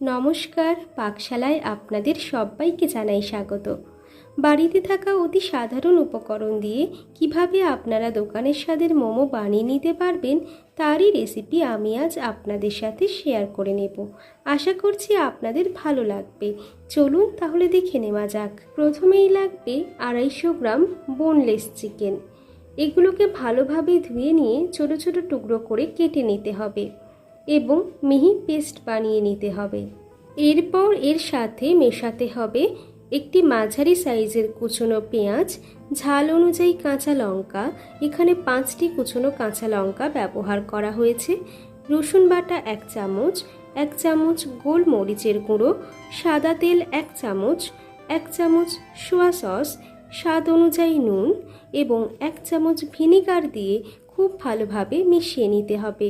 নমস্কার, পাকশালায় আপনাদের সবাইকে জানাই স্বাগত। বাড়িতে থাকা অতি সাধারণ উপকরণ দিয়ে কীভাবে আপনারা দোকানের স্বাদের মোমো বানিয়ে নিতে পারবেন, তারই রেসিপি আমি আজ আপনাদের সাথে শেয়ার করে নেব। আশা করছি আপনাদের ভালো লাগবে। চলুন তাহলে দেখে নেওয়া যাক। প্রথমেই লাগবে আড়াইশো গ্রাম বোনলেস চিকেন। এগুলোকে ভালোভাবে ধুয়ে নিয়ে ছোট ছোট টুকরো করে কেটে নিতে হবে। এবং মিহি পেস্ট বানিয়ে নিতে হবে। এরপর এর সাথে মেশাতে হবে একটি মাঝারি সাইজের কুচনো পেঁয়াজ, ঝাল অনুযায়ী কাঁচা লঙ্কা। এখানে পাঁচটি কুচনো কাঁচা লঙ্কা ব্যবহার করা হয়েছে। রসুন বাটা এক চামচ এক চামচ গোলমরিচের গুঁড়ো, সাদা তেল এক চামচ এক চামচ সোয়া সস, স্বাদ অনুযায়ী নুন এবং এক চামচ ভিনেগার দিয়ে খুব ভালোভাবে মিশিয়ে নিতে হবে।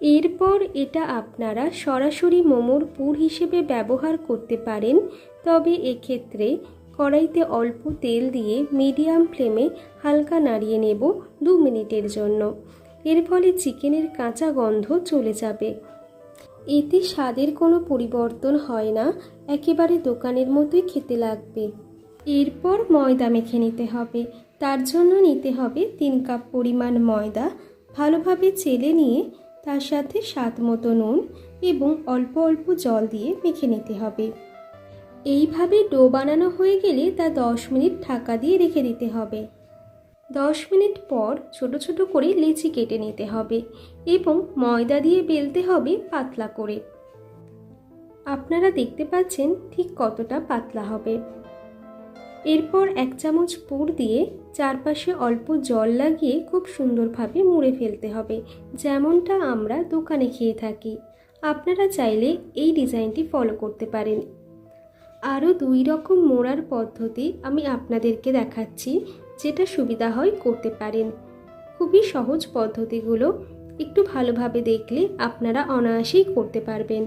এরপর এটা আপনারা সরাসরি মোমোর পুর হিসেবে ব্যবহার করতে পারেন, তবে এক্ষেত্রে কড়াইতে অল্প তেল দিয়ে মিডিয়াম ফ্লেমে হালকা নাড়িয়ে নেব দু মিনিটের জন্য। এর ফলে চিকেনের কাঁচা গন্ধ চলে যাবে। এতে স্বাদের কোনো পরিবর্তন হয় না, একেবারে দোকানের মতোই খেতে লাগবে। এরপর ময়দা মেখে নিতে হবে। তার জন্য নিতে হবে তিন কাপ পরিমাণ ময়দা। ভালোভাবে চেলে নিয়ে তার সাথে স্বাদ মতো নুন এবং অল্প অল্প জল দিয়ে মেখে নিতে হবে। এইভাবে ডো বানানো হয়ে গেলে তা দশ মিনিট ঢাকা দিয়ে রেখে দিতে হবে। দশ মিনিট পর ছোট ছোট করে লেচি কেটে নিতে হবে এবং ময়দা দিয়ে বেলতে হবে পাতলা করে। আপনারা দেখতে পাচ্ছেন ঠিক কতটা পাতলা হবে। এরপর এক চামচ পুর দিয়ে চারপাশে অল্প জল লাগিয়ে খুব সুন্দরভাবে মুড়ে ফেলতে হবে। যেমনটা আমরা দোকানে খেয়ে থাকি। আপনারা চাইলে এই ডিজাইনটি ফলো করতে পারেন। আরও দুই রকম মোড়ার পদ্ধতি আমি আপনাদেরকে দেখাচ্ছি, যেটা সুবিধা হয় করতে পারেন। খুবই সহজ পদ্ধতিগুলো, একটু ভালোভাবে দেখলে আপনারা অনায়াসেই করতে পারবেন।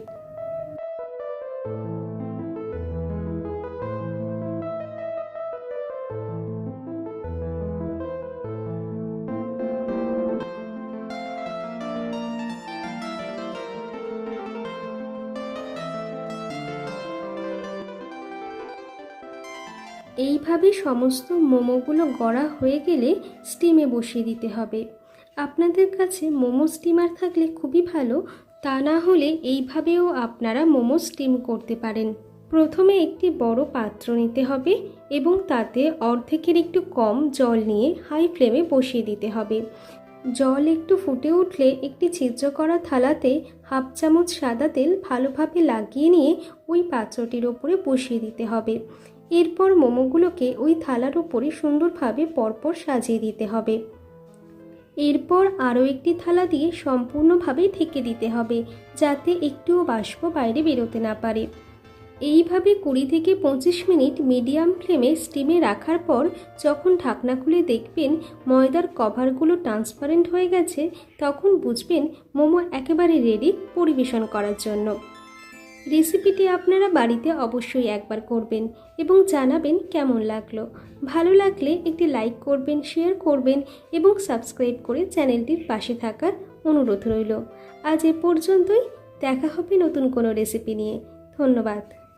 এইভাবে সমস্ত মোমোগুলো গড়া হয়ে গেলে স্টিমে বসিয়ে দিতে হবে। আপনাদের কাছে মোমো স্টিমার থাকলে খুবই ভালো, তা না হলে এইভাবেও আপনারা মোমো স্টিম করতে পারেন। প্রথমে একটি বড় পাত্র নিতে হবে এবং তাতে অর্ধেকের একটু কম জল নিয়ে হাই ফ্লেমে বসিয়ে দিতে হবে। জল একটু ফুটে উঠলে একটি ছিদ্র করা থালাতে হাফ চামচ সাদা তেল ভালোভাবে লাগিয়ে নিয়ে ওই পাত্রটির ওপরে বসিয়ে দিতে হবে। এরপর মোমোগুলোকে ওই থালার উপরে সুন্দরভাবে পরপর সাজিয়ে দিতে হবে। এরপর আরও একটি থালা দিয়ে সম্পূর্ণভাবে ঢেকে দিতে হবে, যাতে একটুও বাষ্প বাইরে বেরোতে না পারে। এইভাবে কুড়ি থেকে পঁচিশ মিনিট মিডিয়াম ফ্লেমে স্টিমে রাখার পর যখন ঢাকনা খুলে দেখবেন ময়দার কভারগুলো ট্রান্সপারেন্ট হয়ে গেছে, তখন বুঝবেন মোমো একেবারে রেডি পরিবেশন করার জন্য। রেসিপিটি আপনারা বাড়িতে অবশ্যই একবার করবেন এবং জানাবেন কেমন লাগল। ভালো লাগলে একটি লাইক করবেন, শেয়ার করবেন এবং সাবস্ক্রাইব করে চ্যানেলটির পাশে থাকার অনুরোধ রইল। আজ এ পর্যন্তই। দেখা হবে নতুন কোনো রেসিপি নিয়ে। ধন্যবাদ।